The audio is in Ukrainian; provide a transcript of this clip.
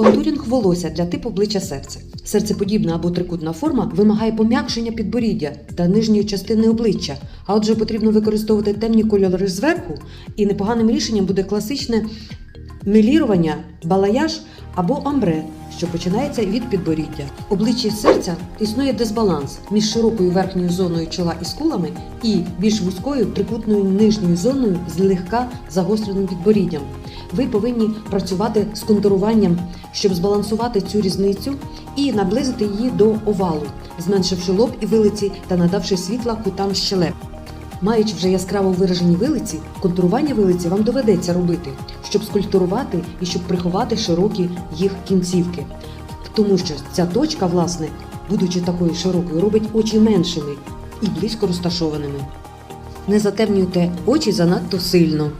Контурінг волосся для типу обличчя серця. Серцеподібна або трикутна форма вимагає пом'якшення підборіддя та нижньої частини обличчя, а отже потрібно використовувати темні кольори зверху, і непоганим рішенням буде класичне мелірування, балаяж або амбре, що починається від підборіддя. В обличчі серця існує дисбаланс між широкою верхньою зоною чола і скулами і більш вузькою трикутною нижньою зоною з легка загостреним підборіддям. Ви повинні працювати з контуруванням, щоб збалансувати цю різницю і наблизити її до овалу, зменшивши лоб і вилиці та надавши світла кутам щелеп. Маючи вже яскраво виражені вилиці, контурування вилиці вам доведеться робити, щоб скульптурувати і щоб приховати широкі їх кінцівки. Тому що ця точка, власне, будучи такою широкою, робить очі меншими і близько розташованими. Не затемнюйте очі занадто сильно.